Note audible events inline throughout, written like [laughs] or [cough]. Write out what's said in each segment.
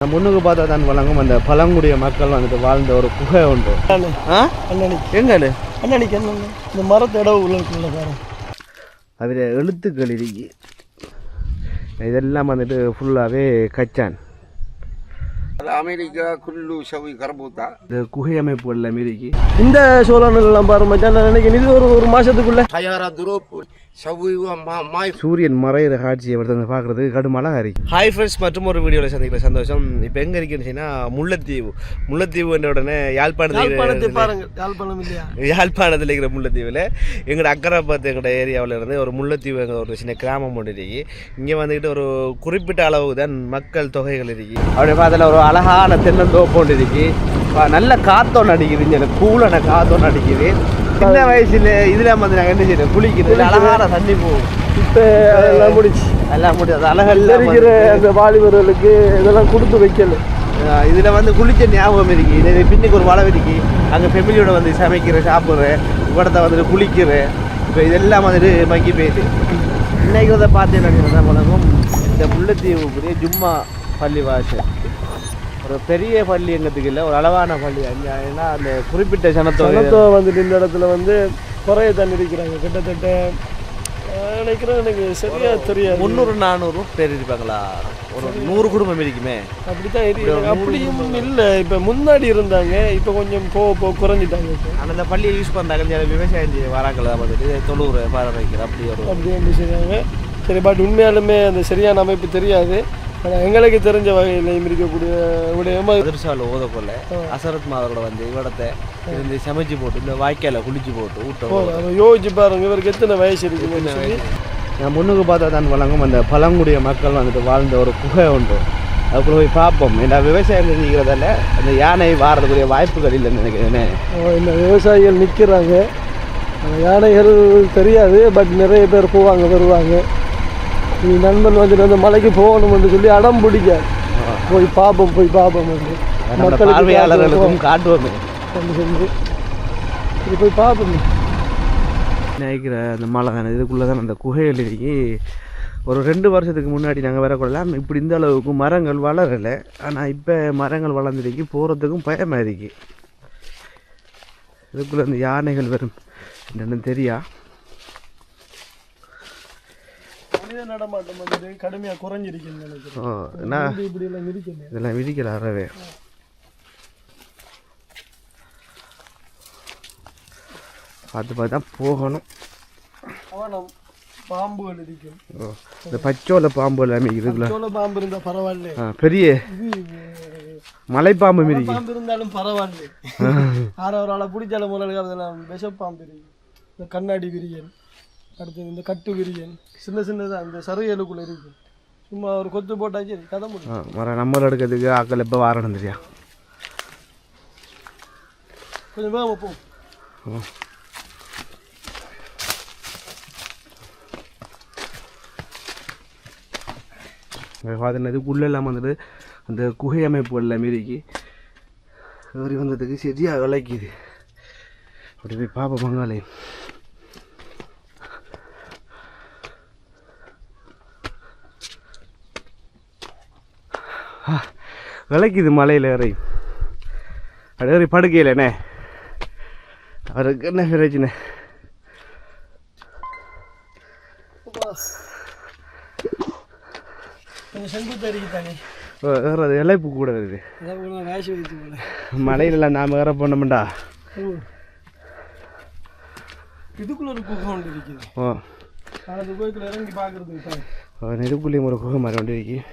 முன்னுக்கு பார்த்தா தான் வழங்கும் அந்த பழங்குடிய மக்கள் வந்துட்டு வாழ்ந்த ஒரு குகை உண்டு எங்க இந்த மரத்தை இடம் உள்ள காரம் எழுத்துக்கள் இருக்கு இதெல்லாம் வந்துட்டு ஃபுல்லாகவே கச்சான். அமெரிக்கா குல்லு சவி கரபூத்தா. இந்த குகை அமைப்பு எல்லாம் இருக்கு இந்த சோழர்கள் எல்லாம் பாருங்க நினைக்கிறேன் இது ஒரு ஒரு மாசத்துக்குள்ள. தயாரா துரோப்பு சூரியன் மறையிற காட்சியை வந்து பார்க்குறதுக்கு கடும் அழகா இருக்கு ஹாய் ஃப்ரெண்ட்ஸ் மற்றும் ஒரு வீடியோவில் சந்திக்கிற சந்தோஷம். இப்போ எங்கே இருக்குன்னு சொன்னால் முல்லைத்தீவு. முல்லைத்தீவு என்ற உடனே யாழ்ப்பாணத்தை யாழ்ப்பாணத்தில் பாருங்க. யாழ்ப்பாணம் இல்லையா? யாழ்ப்பாணத்தில் இருக்கிற முல்லைத்தீவில் எங்களோட அக்கரைப்பத்து எங்களோட ஏரியாவில் இருந்து ஒரு முல்லைத்தீவு எங்கள் ஒரு சின்ன கிராமம் ஒன்று இருக்கு. இங்கே வந்துக்கிட்டு ஒரு குறிப்பிட்ட அளவு தான் மக்கள் தொகைகள் இருக்கு. அப்படி பார்த்தால ஒரு அழகான தென்னந்தோப்பு ஒன்று இருக்கு. நல்ல காத்தோன்னு அடிக்குது இங்கே கூலான காத்தோன்னு அடிக்குது. சின்ன வயசுல இதில் வந்து நாங்கள் என்ன செய்யணும் குளிக்கிறது அழகான தண்ணி போகும். இப்போ எல்லாம் முடிச்சு எல்லாம் முடியாது அழகெல்லாம் இருக்கிற அந்த வாலிபர்களுக்கு இதெல்லாம் கொடுத்து வைக்கல. இதில் வந்து குளிச்ச ஞாபகம் இருக்கு. இது பின்னுக்கு ஒரு வளம் இருக்கு. அங்கே ஃபெமிலியோட வந்து சமைக்கிற சாப்பிட்றேன் இவ்வளத்தை வந்துட்டு குளிக்கிறேன் இப்போ இதெல்லாம் வந்துட்டு மக்கி போயிட்டு. இன்னைக்கு வந்து பார்த்தீங்கன்னா வழங்கும் இந்த முல்லைத்தீவுக்குரிய ஜும்மா பள்ளி வாசல். ஒரு பெரிய பள்ளி எங்கத்துக்கு இல்லை ஒரு அளவான பள்ளி. ஏன்னா அந்த குறிப்பிட்ட சனத்தொகை சனத்தோ வந்துட்டு இந்த இடத்துல வந்து குறைய தண்ணி இருக்கிறாங்க கிட்டத்தட்ட நினைக்கிறேன் எனக்கு சரியா தெரியாது. முந்நூறு நானூறு பேர் இருப்பாங்களா? ஒரு நூறு குடும்பம் இருக்குமே. அப்படித்தான் இருக்கு. அப்படியும் இல்லை. இப்போ முன்னாடி இருந்தாங்க. இப்போ கொஞ்சம் போக போக குறைஞ்சிட்டாங்க ஆனால் அந்த பள்ளியை யூஸ் பண்ணுறாங்க விவசாயம் வராங்களா? வந்துட்டு தொழுவுற பராமரிக்கிற அப்படி ஒரு அப்படி வந்து சரி பட் உண்மையாலுமே அந்த சரியான அமைப்பு தெரியாது. எங்களுக்கு தெரிஞ்ச வகையிலையும் இருக்கக்கூடிய விடயமா அதிர்சாவில் ஓதக்கொள்ள அசரத் மாதரோட வந்து இவடத்தை இருந்து சமைச்சு போட்டு இந்த வாய்க்கால குளிச்சு போட்டு ஊட்ட யோசிச்சு பாருங்க இவருக்கு எத்தனை வயசு சொல்லி. நான் முன்னுக்கு பார்த்தா தான் வழங்கும் அந்த பழங்குடிய மக்கள் வந்துட்டு வாழ்ந்த ஒரு குகை உண்டு. அதுக்குள்ள போய் பார்ப்போம். ஏன்னா விவசாயம் செஞ்சுக்கிறதால அந்த யானை வாரதுக்குரிய வாய்ப்புகள் இல்லைன்னு நினைக்கிறேன். இந்த விவசாயிகள் நிற்கிறாங்க யானைகள் தெரியாது பட் நிறைய பேர் போவாங்க வருவாங்க. நீ நண்பன் வந்துட்டு வந்து மலைக்கு போகணும்னு சொல்லி அடம் பிடிக்க. போய் பார்ப்போம் போய் பார்ப்போம் வந்து பார்வையாளர்களுக்கும் காட்டுவோமே. சொல்லி. இது போய் பார்ப்போம் நினைக்கிற அந்த மலை தானே இதுக்குள்ளே தான் அந்த குகைகள் இருக்கு ஒரு ரெண்டு வருஷத்துக்கு முன்னாடி நாங்கள் வரக்கூடலாம் இப்படி இந்த அளவுக்கு மரங்கள் வளரலை. ஆனால் இப்போ மரங்கள் வளர்ந்துருக்கு போகிறதுக்கும் பயமாக இருக்கு. இதுக்குள்ளே அந்த யானைகள் வரும். என்னன்னு தெரியா? மனித நடமாட்டம் வந்துட்டு கடுமையாக குறைஞ்சிருக்குன்னு நினைக்கிறேன். இப்படி எல்லாம் இதெல்லாம் விதிக்கல அறவே. பார்த்து பார்த்து தான் போகணும். அவனம் பாம்புகள் இருக்கும் இந்த பச்சோலை பாம்பு எல்லாமே சோள பாம்பு இருந்தால் பரவாயில்ல பெரிய இது மலைப்பாம்பு மிதி பாம்பு இருந்தாலும் பரவாயில்ல ஆறு [laughs] ஒரு ஆளை பிடிச்சாலும் முதல்ல விஷப்பாம்பு இருக்கு இந்த கண்ணாடி விரியன். அடுத்தது இந்த கட்டு விரியன் சின்ன சின்னதாக இந்த சருகலுக்குள்ள இருக்கு. சும்மா ஒரு கொத்து போட்டாச்சு கதை முடியும் மர நம்மள எடுக்கிறதுக்கு ஆக்கள் எப்போ வாரணும் தெரியா? கொஞ்சம் வேகமாக போ. பார்த்தீங்கன்னா இதுக்குள்ளே எல்லாம் வந்துட்டு அந்த குகை அமைப்பு எல்லாம் மீறிக்கு ஏறி வந்ததுக்கு சரியாக விளைக்குது. அப்படி போய் பார்ப்போம் பங்காளி விளைக்குது மலையில் ஏறி. அப்படி ஏறி படுக்கையிலண்ணே. அவருக்கு என்ன பிரச்சனை ஏறது இலைப்பு கூட வருது. மலையிலலாம் நாம் ஏற போனோம்டா. இதுக்குள்ள ஒரு குகை ஒன்று இருக்குது. ஓ. அந்த கோயிலுக்குள்ள இறங்கி பார்க்கறதுக்கு நெருப்புள்ளியும் ஒரு குகை மாதிரி ஒன்று இருக்கு.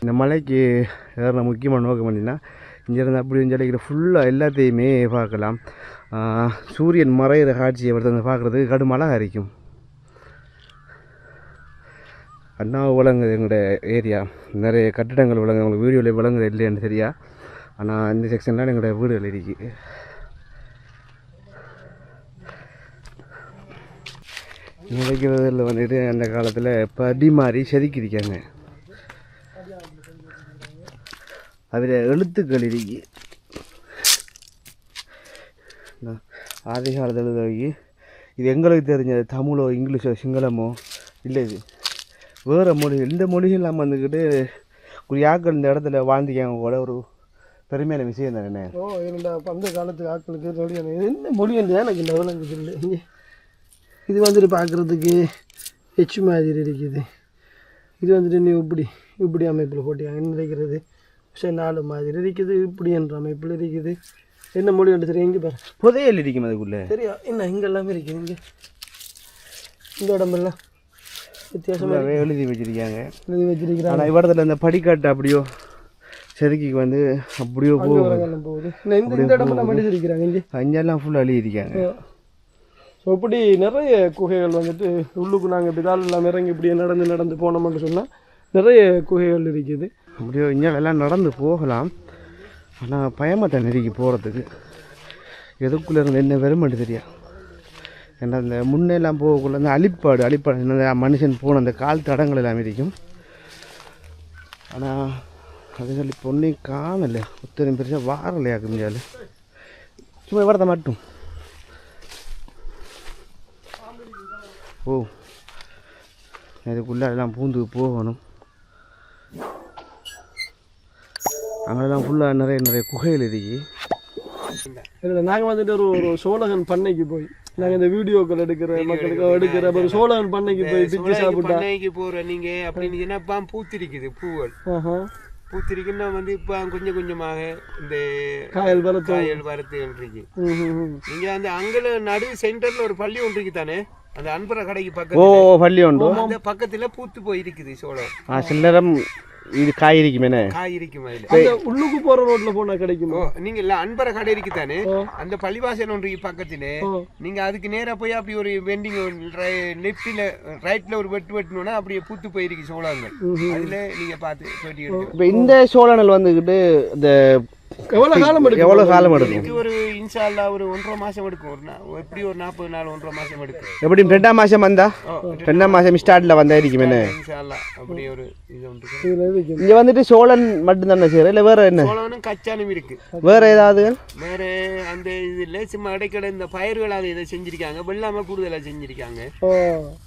இந்த மலைக்கு ஏறின முக்கியமான நோக்கம் என்னன்னா இங்கேருந்து அப்படி சொல்லிக்கிற ஃபுல்லாக எல்லாத்தையுமே பார்க்கலாம். சூரியன் மறையிற காட்சியை வந்து பார்க்குறதுக்கு கடுமலாக அழகாக இருக்கும். அண்ணா விளங்குது எங்களோட ஏரியா. நிறைய கட்டிடங்கள் விளங்குது உங்களுக்கு வீடியோவில் விளங்குது இல்லையான்னு தெரியா. ஆனால் இந்த செக்ஷன்லாம் எங்களோட வீடுகள் இருக்குது நினைக்கிறதுல வந்துட்டு அந்த காலத்தில் படி மாதிரி செதுக்கியிருக்காங்க. அதில் எழுத்துக்கள் இருக்கு. ஆதி காலத்தில் எழுதி இது எங்களுக்கு தெரிஞ்சது தமிழோ இங்கிலீஷோ சிங்களமோ இல்லை இது வேறு மொழி இந்த மொழியும் இல்லாமல் வந்துக்கிட்டு ஒரு யாக்கள் இந்த இடத்துல வாழ்ந்துக்காங்க கூட ஒரு பெருமையான விஷயம் தானே? ஓ என்னடா அந்த காலத்து ஆட்களுக்கு என்ன மொழி என்று எனக்கு இந்த விளங்குது இல்லை இது வந்துட்டு பார்க்குறதுக்கு ஹெச் மாதிரி இருக்குது. இது வந்துட்டு நீ இப்படி இப்படி அமைப்பில் போட்டியாங்க என்ன இருக்கிறது சரி நாலு மாதிரி இருக்குது. இப்படி என்ற அமைப்பில் இருக்குது. என்ன மொழி என்று தெரியும்? இங்கே பாரு. புதையல் இருக்கும் அதுக்குள்ளே. சரியா என்ன இங்கே எல்லாமே இருக்குது இங்கே. இந்த இடமெல்லாம் வித்தியாசமாக நிறைய எழுதி வச்சிருக்காங்க. எழுதி வச்சிருக்கிறாங்க. ஆனால் இவ்விடத்துல இந்த படிக்காட்டு அப்படியோ செதுக்கி வந்து அப்படியோ போகுது. இந்த இடமெல்லாம் மடிச்சிருக்கிறாங்க. இங்கே. அங்கெல்லாம் ஃபுல்லாக எழுதியிருக்காங்க ஸோ இப்படி நிறைய குகைகள் வந்துட்டு உள்ளுக்கு நாங்கள் இப்படி தான் எல்லாம் இறங்கி இப்படி நடந்து நடந்து போனோம்னு சொன்னால் நிறைய குகைகள் இருக்குது. அப்படியோ இங்கே எல்லாம் நடந்து போகலாம். ஆனால் பயமாக தான் நெருக்கி போகிறதுக்கு எதுக்குள்ளே இருந்து என்ன வெறுமட்டு தெரியும் ஏன்னா அந்த முன்னெல்லாம் போகக்குள்ள அந்த அழிப்பாடு அழிப்பாடு என்ன மனுஷன் போன அந்த கால் தடங்கள் எல்லாம் இருக்கும். ஆனால் அதுகள் சொல்லி ஒன்றையும் காணலை. ஒத்தனை பெருசாக வாரலையா முடியாது சும்மா இவரத்தை மட்டும். ஓ. இதுக்குள்ளே எல்லாம் பூந்து போகணும். அங்கெல்லாம் ஃபுல்லாக நிறைய நிறைய குகைகள் இருக்கு. இதில் நாங்கள் வந்துட்டு ஒரு ஒரு சோழகன் பண்ணைக்கு போய் நாங்கள் இந்த வீடியோக்கள் எடுக்கிற மக்களுக்கு எடுக்கிற ஒரு சோழகன் பண்ணைக்கு போய் பிச்சு சாப்பிட்டா. பண்ணைக்கு போற நீங்க அப்படின்னு இப்போ பூத்திருக்குது பூவல்? பூத்திருக்குன்னா வந்து இப்போ கொஞ்சம் கொஞ்சமாக இந்த காயல் வரத்தோ காயல் வரத்துகள் இருக்கு. ம் ம், ம். நீங்க அந்த அங்கல நடு சென்டர்ல ஒரு பள்ளி ஒன்று இருக்கு தானே அந்த அன்பர கடைக்கு ஓ பக்கத்துல பள்ளி உண்டு. அந்த பக்கத்துல பூத்து போயிருக்குது சோளம். ஆ சில நேரம் இது காய் இருக்குமேனே காய் இருக்கும் அந்த உள்ளுக்கு போகிற ரோட்டில் போனால் கிடைக்குமா? ஓ நீங்க இல்ல அன்பர கடை இருக்கு தானே ஓ. அந்த பள்ளிவாசல் ஒன்று பக்கத்துல. ஓ. நீங்க அதுக்கு நேரா போய் அப்படி ஒரு வெண்டிங் லெஃப்ட்ல ரைட்ல ஒரு வெட்டு வெட்டணும்னா அப்படியே பூத்து போயிருக்கு சோளங்கள். அதுல நீங்க பார்த்து போயிட்டு இந்த சோழனல் வந்துக்கிட்டு இந்த எவ்வளோ காலம் எடுக்கும்? எவ்வளோ காலம் எடுக்கும்? இதுக்கு ஒரு இன்ஷால்லா ஒரு ஒன்றரை மாசம் எடுக்கும். ஒரு நா- எப்படி ஒரு நாற்பது நாள் ஒன்றரை மாசம் எடுக்கும்? எப்படி ரெண்டாம் மாதம் வந்தா? ரெண்டாம் மாதம் ஸ்டார்டில் வந்தா இருக்குமேனே இன்ஷால்லா அப்படி ஒரு இது இருக்கும் இங்கே வந்துட்டு சோழன் மட்டும்தானே செய்கிற இல்லை வேறு என்ன? சோளனும் கச்சானும் இருக்கு. வேறு ஏதாவது? வேற அந்த இதுல சும்மா இடைக்கடை இந்த பயிர்கள் அதை இதை செஞ்சிருக்காங்க. வெள்ளாமை கூடுதலா செஞ்சிருக்காங்க. ஓ.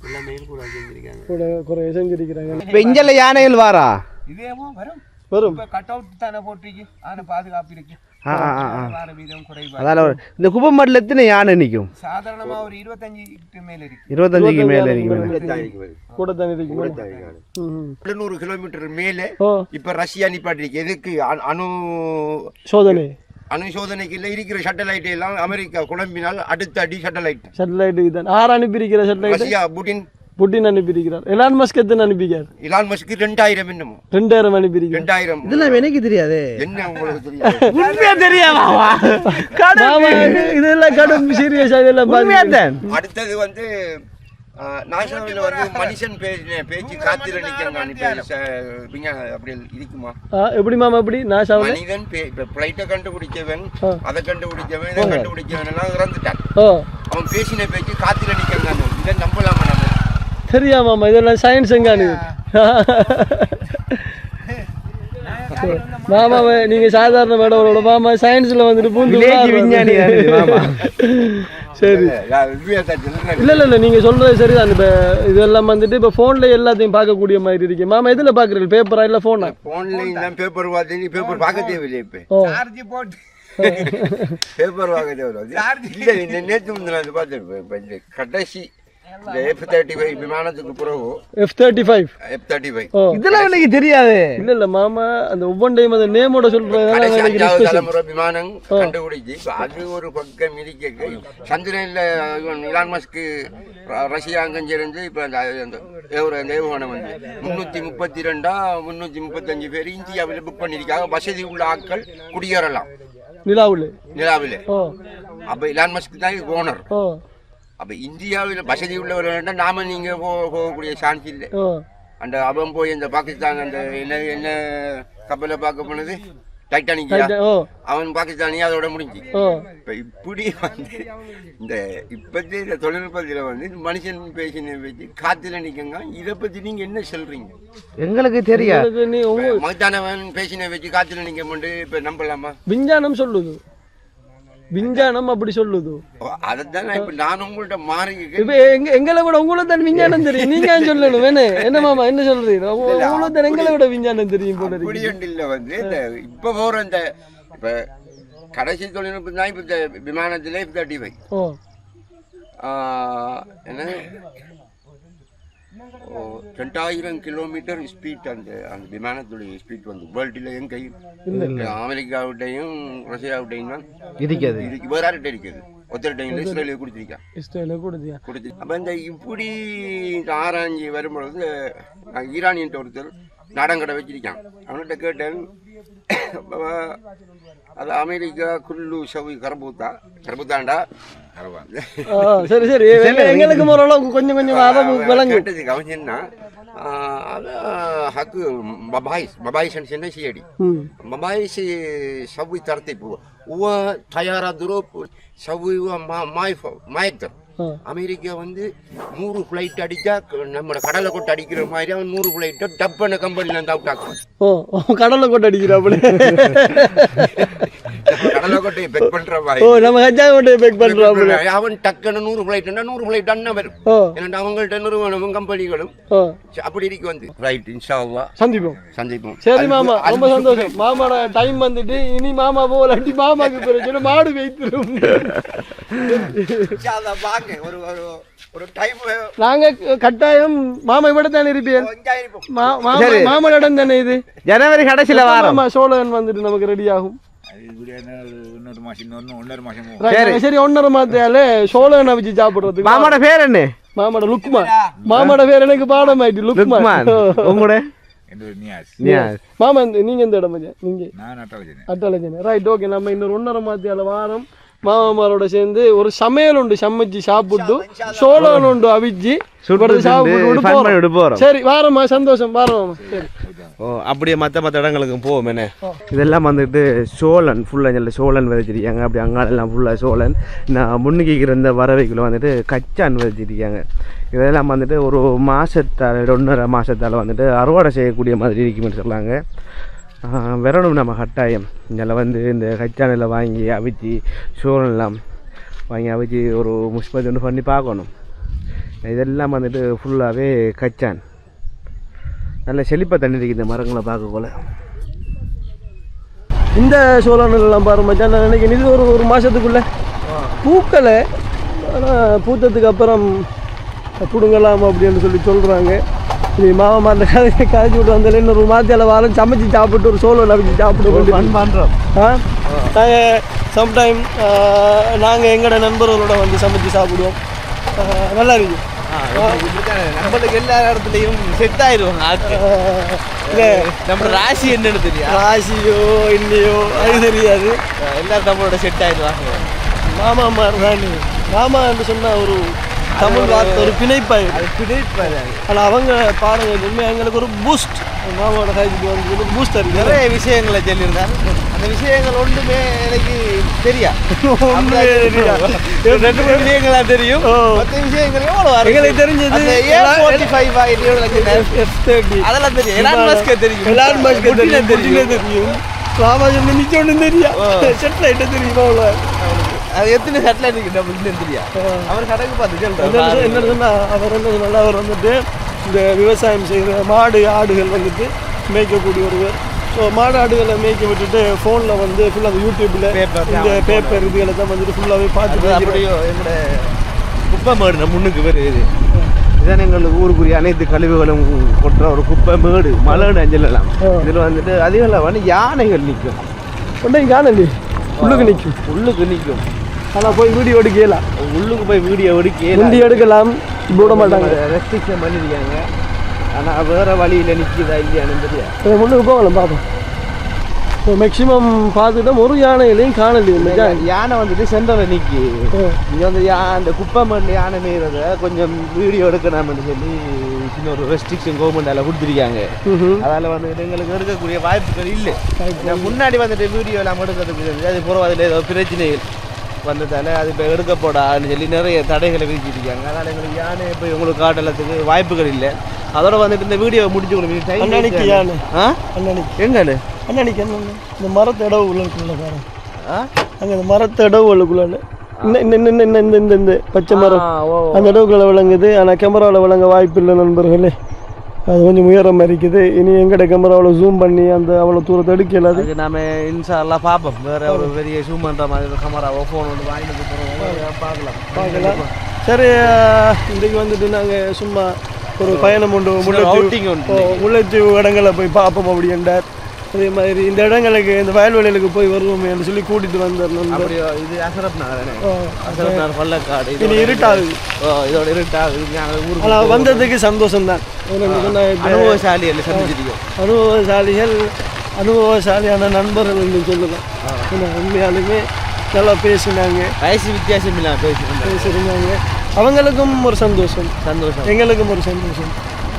வெள்ளாமை கூட செஞ்சிருக்காங்க. கூட குறைய செஞ்சிருக்கிறாங்க. இப்போ இங்கெல்லாம் யானைகள் வாரா? இதேமோ வரும். வரும். கட் அவுட் தானே போட்டிருக்கு? ஆனா பாதுகாப்பு இருக்கு. அதால் இந்த குப்பமட்டில் எத்தனை யானை நிற்கும் சாதாரணமா ஒரு இருபத்தஞ்சுக்கு மேல இருக்கு. இருபத்தஞ்சுக்கு மேலே இருக்குமே கூட ம் எழுநூறு கிலோமீட்டர் மேலே இப்ப ரஷ்யா நிப்பாட்டிருக்கு. எதுக்கு அணு- அணு சோதனை. அணு சோதனைக்கு இல்ல இருக்கிற சேட்டலைட் எல்லாம் அமெரிக்கா குழம்பினால் அடுத்த அடி சேட்டலைட் சேட்டலைட்டுக்கு தான். ஆறு அனுப்பியிருக்கிற சேட்டலைட் ரஷ்யா புட்டின் புட்டின் அனுப்பியிருக்கிறார். எலான் மஸ்க் எத்தனை அனுப்பிக்கார் இலான் மஸ்க்கு ரெண்டாயிரம் என்னமோ? ரெண்டாயிரம் அனுப்பியிருக்கார் ரெண்டாயிரம். இதெல்லாம் எனக்கு தெரியாது. என்ன உங்களுக்கு தெரியும்? உண்மையா மாமா, இது- இதெல்லாம் கடும் சீரியஸா இதெல்லாம் உண்மையா. தான் அடுத்தது வந்து நேஷனல் வந்து மனுஷன் பேச்சு பேச்சு காத்திர நிற்கிறாங்க அப்படி இருக்குமா? எப்படி மாமா எப்படி? நான் சாவல மனிதன் பே- இப்ப பிளைட்டை கண்டுபிடிச்சவன். அதை கண்டுபிடிச்சவன் இதை கண்டுபிடிச்சவன் எல்லாம் இறந்துட்டான். அவன் பேசின பேச்சு காத்திர நிற்கிறாங்க இதை நம்பலாமா நம்ம? சரியா மாமா இதெல்லாம் சயின்ஸ் எங்கானு [laughs] மாமா நீங்க சாதாரண மேடவரோட மாமா சயின்ஸ்ல வந்துட்டு பூந்து. [laughs] சரி. இல்ல இல்ல இல்ல நீங்க சொல்றது சரிதான். இப்ப இதெல்லாம் வந்துட்டு இப்ப போன்ல எல்லாத்தையும் பார்க்கக்கூடிய மாதிரி இருக்கு. மாமா எதுல பாக்குறீங்க பேப்பரா இல்ல போனா போன்ல பேப்பர் பார்த்து நீ பேப்பர் பார்க்க தேவையில்லை இப்ப. சார்ஜ் போட்டு. பேப்பர் வாங்க தேவையில்லை. நேற்று முந்தின வந்து பார்த்துருப்பேன் கடைசி எஃப் தேர்ட்டி ஃபைவ் விமானத்துக்கு பிறகு F thirty five F thirty five இதெல்லாம் எனக்கு தெரியாது. இல்ல இல்ல மாமா அந்த ஒவ்வொரு டைம் அந்த நேமோட discussion. தலைமுறை விமானம் கண்டுபிடிச்சு அது ஒரு பக்கம் இருக்க சந்திரன்ல இலான் மஸ்க்கு ரஷ்யா அங்கஞ்சிருந்து இப்ப அந்த அந்த ஏவுற அந்த ஏவுகணை வந்து. முன்னூத்தி முப்பத்தி ரெண்டா முன்னூத்தி முப்பத்தஞ்சு பேர் இந்தியாவில் புக் பண்ணியிருக்காங்க. வசதி உள்ள ஆட்கள் குடியேறலாம். நிலாவுல. நிலாவில். அப்ப இலான் மஸ்க் தான் ஓனர் ஓ. அப்ப இந்தியாவில் வசதி உள்ளவர்கள் நாம நீங்க போ- போகக்கூடிய சான்ஸ் இல்லை. அந்த அவன் போய் இந்த பாகிஸ்தான் அந்த என்ன என்ன கப்பலை பார்க்க போனது? டைட்டானிக்கியா ஓ. அவன் பாகிஸ்தானி அதோட முடிஞ்சு. இப்ப இப்படி வந்து இந்த இப்பத்தி இந்த தொழில்நுட்பத்தில் வந்து மனுஷன் பேசின வச்சு காத்துல நிக்கங்க. இதை பத்தி நீங்க என்ன சொல்றீங்க? எங்களுக்கு தெரியாது. மகத்தானவன் பேசின வச்சு காத்துல நிக்க மட்டும் இப்ப நம்பலாமா? விஞ்ஞானம் சொல்லுது. விஞ்ஞானம் அப்படி சொல்லுது. அதைத்தான் இப்ப நான் உங்கள்ட்ட மாறி இப்ப எங்க எங்களை விட உங்களுக்கு தான் விஞ்ஞானம் தெரியும். நீங்க சொல்லணும்? என்ன? என்ன மாமா என்ன சொல்றீங்க உங்க- உங்களுக்கு தான் எங்களை விட விஞ்ஞானம் தெரியும் போல இல்லை வந்து இப்ப போற இந்த இப்ப கடைசி தொழில்நுட்பம் தான் இப்ப இந்த விமானத்திலே தேர்ட்டி ஃபைவ் என்ன ரெண்டாயிரம் கிலோமீட்டர் ஸ்பீட் அந்த அந்த விமானத்துடைய ஸ்பீட் வந்து வேர்ல்டில் எங்கேயும் அமெரிக்காவிட்டையும் ரஷ்யாவிட்டையும் தான் இருக்காது இதுக்கு வேற யார்கிட்ட இருக்குது ஒத்தர்கிட்டையும் இஸ்ரேலிய கொடுத்துருக்கேன் இஷ்டம் கொடுத்தியா? கொடுத்து அப்போ இந்த இப்படி இந்த ஆராய்ச்சி வரும்பொழுது நான் ஈரானியன்ட்ட ஒருத்தர் நாடங்கடை வச்சிருக்கான். அவன்கிட்ட கேட்டேன் அது அமெரிக்கா குல்லு சவி கரபூத்தா கரபூத்தாண்டா சரி சரி. [laughs] எங்களுக்கு ஓரளவுக்கு கொஞ்சம் கொஞ்சம் அதை விளங்கு கவனிச்சுன்னா ಹಕ್ಕು ಮಬಾಯಿಸ್ ಮಬಾಯಿಸ್ ಅಂತ ಸಿಡಿ ಮಬಾಯಿಸ್ ಸವಿ ತರ್ತಿಪ್ಪು ಹೂವು ತಯಾರಾದರು ಸವಿ ಮಾಯ್ ಮಾಯ್ತಾರೆ அமெரிக்கா வந்து நூறு ஃப்ளைட் அடிச்சா நம்ம கடலை கொட்டை அடிக்கிற மாதிரி அவன் நூறு ஃப்ளைட்டோ டப்பன கம்பெனில இருந்து அவுட் ஆகும் ஓ கடலை கொட்டை அடிக்கிறாப்புல. ஓ நம்ம கஜா பேக் அவன் டக்குன்னு நூறு நூறு ஃப்ளைட் அண்ணன் வரும் ஏன்னா அவங்கள்ட்ட நிறுவனமும் கம்பெனிகளும் ஓ. அப்படி இருக்கு வந்து. ரைட் இன்ஷா அல்லாஹ் சந்திப்போம். சந்திப்போம். சரி அது- மாமா அது ரொம்ப சந்தோஷம். மாமாட டைம் வந்துட்டு இனி மாமா போலாட்டி மாமாக்கு பிரச்சனை மாடு வைத்திரும் இன்ஷா அல்லாஹ் வாங்க. ஒரு ஒரு ஒரு டைம் நாங்க கட்டாயம் மாமா இவ்வளவு தானே இருப்பீர் மாமா மாமன் இடம் தானே இது? ஜனவரி கடைசியில வாரம். மாமா சோழன் வந்துட்டு நமக்கு ரெடி ஆகும்? சரி ஒன்னரை மாத்தையால சோழனை வச்சு சாப்பிடுறதுக்கு மாமாட பேர் என்ன மாமாட லுக்மான் மாமாட பேர் எனக்கு பாடம் ஆயிட்டு லுக்மான் உங்களோட. மாமா நீங்க எந்த இடம்? நீங்க ரைட் ஓகே நம்ம இன்னொரு ஒன்றரை மாத்தியால வாரம் மாமாமாரோட சேர்ந்து ஒரு சமையல் உண்டு சமைச்சு சாப்பிட்டு சோழன் உண்டு அவிச்சு. சாப்பிட்டு போறோம். சரி வாரம்மா சந்தோஷம் வாரம் சரி. ஓ அப்படியே மற்ற மற்ற இடங்களுக்கு போவோம் என்ன இதெல்லாம் வந்துட்டு சோழன் ஃபுல்லாக நல்ல சோழன் விதைச்சிருக்காங்க. அப்படி அங்காளெல்லாம் ஃபுல்லாக சோழன். நான் முன்னுக்கு இந்த வரவைக்குள்ள வந்துட்டு கச்சான் விதைச்சிருக்காங்க. இதெல்லாம் வந்துட்டு ஒரு மாதத்தால் ஒன்றரை மாதத்தால் வந்துட்டு அறுவடை செய்யக்கூடிய மாதிரி இருக்குமென்னு சொல்லாங்க. வரணும் நம்ம கட்டாயம். இதில் வந்து இந்த கச்சானில் வாங்கி அவிச்சு சோழன்லாம் வாங்கி அவிச்சு ஒரு முஷ்பதி ஒன்று பண்ணி பார்க்கணும். இதெல்லாம் வந்துட்டு ஃபுல்லாகவே கச்சான். நல்ல செழிப்பாக தண்ணி இருக்குது இந்த மரங்களை பார்க்கக்குள்ள இந்த சோழர்கள் எல்லாம் மச்சான் நான் நினைக்கிறேன் இது ஒரு ஒரு மாதத்துக்குள்ளே பூக்களை ஆனால் பூத்ததுக்கு அப்புறம் பிடுங்கலாம் அப்படின்னு சொல்லி சொல்கிறாங்க நீ மாமா கதையை காய்ச்சி விட்டு வந்தால இன்னொரு மாத்தியால வாரம் சமைச்சு சாப்பிட்டு ஒரு சோழன் அவிச்சு சாப்பிட்டு கொண்டு பண்ணுறோம் ஆ? நாங்கள் சம்டைம் நாங்கள் எங்களோட நண்பர்களோட வந்து சமைச்சு சாப்பிடுவோம். நல்லா இருக்கு. நம்மளுக்கு எல்லா இடத்துலையும் செட் ஆயிடுவாங்க இல்லை. நம்ம ராசி என்னன்னு தெரியும் ராசியோ இல்லையோ அது தெரியாது. எல்லாரும் நம்மளோட செட் ஆயிடுவாங்க மாமா மாதிரி தான் மாமா என்று சொன்னா ஒரு தமிழ் வார்த்தை ஒரு பிணைப்பாயிடும் பிடிப்பாரு ஆனால் அவங்க பாருங்க உண்மையாக எங்களுக்கு ஒரு பூஸ்ட் மாமாவோட காய்ச்சிட்டு வந்து பூஸ்ட் இருக்கு நிறைய விஷயங்களை சொல்லியிருந்தார். அந்த விஷயங்கள் ஒன்றுமே எனக்கு தெரியா. ரெண்டு விஷயங்களா தெரியும். மற்ற விஷயங்கள் எவ்வளோ எங்களுக்கு தெரிஞ்சது அதெல்லாம் தெரியும். எலான் மஸ்க்கு தெரியும். மஸ்க்கு புட்டினை தெரியும் தெரியும். ராமாஜன் நிச்சயம் தெரியும் செட்டில் தெரியும் அவ்வளோ அது எத்தனை சட்டில் இருக்கு? நம்மளுக்கு தெரியா அவர் கணக்கு பார்த்து என்ன சொன்னா- சொல்றேன் என்ன சொன்னா அவர் என்ன சொன்னா அவர் வந்துட்டு இந்த விவசாயம் செய்கிற மாடு ஆடுகள் வந்துட்டு மேய்க்கக்கூடிய ஒருவர் ஸோ மாடு ஆடுகளை மேய்க்க விட்டுட்டு ஃபோனில் வந்து ஃபுல்லாக அந்த யூடியூப்பில் Paper, இந்த பேப்பர் இதுகளை தான் வந்துட்டு ஃபுல்லாகவே பார்த்துட்டு அப்படியோ எங்களோட குப்பை மேடு நம்ம முன்னுக்கு வருது இதான் எங்களுக்கு ஊருக்குரிய அனைத்து கழிவுகளும் கொட்டுற ஒரு குப்பை மேடு மலடு அஞ்சலாம். இதில் வந்துட்டு அதிகள வந்து யானைகள் நிற்கும். கொண்டே காணலி உள்ளுக்கு நிற்கும். உள்ளுக்கு நிற்கும். ஆனால் போய் வீடியோ எடுக்கலாம் உள்ளுக்கு போய் வீடியோ எடுக்க முண்டி எடுக்கலாம் விட மாட்டாங்க. ரெஸ்ட்ரிக்ஷன் பண்ணிருக்காங்க ஆனால் வேற வழியில் நிற்கிதா இல்லையான்னு தெரியாது இதை முன்னுக்கு போகலாம் பார்ப்போம் இப்போ மேக்ஸிமம் பார்த்துட்டோம் ஒரு யானைகளையும் காணலையும் யானை. வந்துட்டு சென்டரில் நிற்கி இங்கே வந்து யா அந்த குப்பை மண்ணில் யானை மேய்றத கொஞ்சம் வீடியோ எடுக்கணும்னு சொல்லி சின்ன ஒரு ரெஸ்ட்ரிக்ஷன் கவர்மெண்டால கொடுத்துருக்காங்க. அதால் வந்துட்டு எங்களுக்கு எடுக்கக்கூடிய வாய்ப்புகள் இல்லை. முன்னாடி வந்துட்டு வீடியோ எல்லாம் எடுக்கிறதுக்கு அது பிறகு அதில் ஏதோ பிரச்சனைகள். வந்ததால அது இப்போ எடுக்க போடான்னு சொல்லி நிறைய தடைகளை விதிச்சிருக்காங்க அதனால் எங்களுக்கு யானை இப்போ உங்களுக்கு காட்டலத்துக்கு வாய்ப்புகள் இல்லை. அதோட வந்துட்டு இந்த வீடியோ முடிச்சு கொடுங்க அன்னன்னைக்கு யானை? ஆ? அண்ணனுக்கு எங்கே அண்ணனுக்கு என்ன இந்த மரத்தை இடம் உள்ள இருக்குல்ல பாருங்க ஆ? அங்கே அந்த மரத்தை இன்னும் இன்னும் இந்த இந்த இந்த பச்சை மரம். அந்த இடவுக்குள்ள விளங்குது. ஆனால் கேமராவில் விளங்க வாய்ப்பு இல்லை நண்பர்களே. அது கொஞ்சம் உயரமாக இருக்குது இனி எங்கட கேமராவில் ஜூம் பண்ணி அந்த அவ்வளோ தூரத்தை எடுக்கல அது. நாம இன்ஷால்லாம் பார்ப்போம். வேற ஒரு பெரிய ஜூம் பண்ணுற மாதிரி கேமராவோ ஃபோன் ஒன்று வாங்கிட்டு பார்க்கலாம் பார்க்கலாம் சரி இன்றைக்கு வந்துட்டு நாங்கள் சும்மா ஒரு பயணம் உண்டு. முல்லைத்தீவு முல்லைத்தீவு இடங்களை போய் பார்ப்போம் அப்படின்றார். அதே மாதிரி இந்த இடங்களுக்கு இந்த வயல்வெளிகளுக்கு போய் வருவோம் என்று சொல்லி கூட்டிட்டு அப்படி இது அசரப் நகர் அசரப் நகர் பள்ளக்காடு. இனி இருட்டாகுது இதோட இருட்டாகுது. ஆனால் வந்ததுக்கு சந்தோஷம் தான் அனுபவசாலி எல்லாம் சந்திச்சிருக்கோம். அனுபவசாலிகள் அனுபவசாலியான நண்பர்கள் என்று சொல்லலாம் உண்மையாலுமே நல்லா பேசினாங்க. வயசு வித்தியாசம் இல்லாமல் பேசுகிறோம் பேசியிருந்தாங்க அவங்களுக்கும் ஒரு சந்தோஷம். சந்தோஷம். எங்களுக்கும் ஒரு சந்தோஷம்.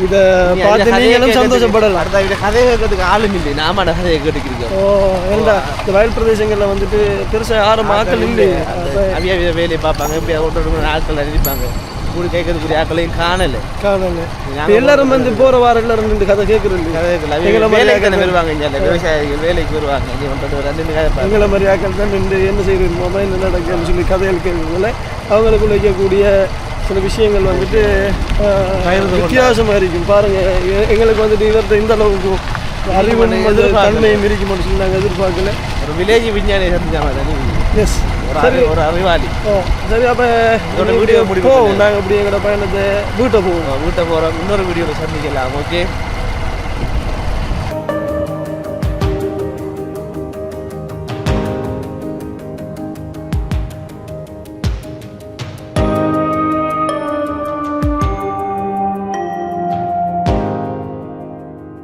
இதை பார்த்து நீங்களும் சந்தோஷப்படலாம். அடுத்த கதையை கேட்கறதுக்கு ஆளும் இல்லை. நாம அந்த கதையை கேட்டுக்கிறோம். ஓ ஏண்டா இந்த வயல் பிரதேசங்களில் வந்துட்டு பெருசாக யாரும் ஆக்கள் அப்ப அவிய வேலையை பார்ப்பாங்க. இப்படி ஒருத்தர் ஆட்கள் அடிப்பாங்க கூடி கேட்கறதுக்குரிய ஆட்களையும் காணல. காணல. எல்லாரும் வந்து போற வாரம் எல்லாரும் இந்த கதை கேட்கறது எங்களை மாதிரி வேலைக்கு தானே வருவாங்க இங்க. விவசாயிகள் வேலைக்கு வருவாங்க. இங்க ரெண்டு கதை. எங்களை மாதிரி ஆக்கள் தான் இந்த என்ன செய்யறோமோ என்ன நடக்குதுன்னு சொல்லி கதைகள் கேட்கறதுல அவங்களுக்குள்ள வைக்கக்கூடிய சில விஷயங்கள் வந்துட்டு ஆஹ், வித்தியாசமா இருக்கும் பாருங்க எ- எங்களுக்கு வந்துட்டு இவர்கிட்ட இந்த அளவுக்கு அறிவும் அது தன்மையும் இருக்கும்னு சொல்லி நாங்கள் எதிர்பார்க்கல. ஒரு வில்லேஜ் விஞ்ஞானி எஸ் ஒரு அறி- ஒரு அறிவாளி. சரி அப்போ இதோட வீடியோ முடிவு போவோம். நாங்கள் அப்படி எங்களோட பயணத்தை வீட்டை போவோம். வீட்டை போகிறோம் இன்னொரு வீடியோவில் சந்திக்கலாம். ஓகே?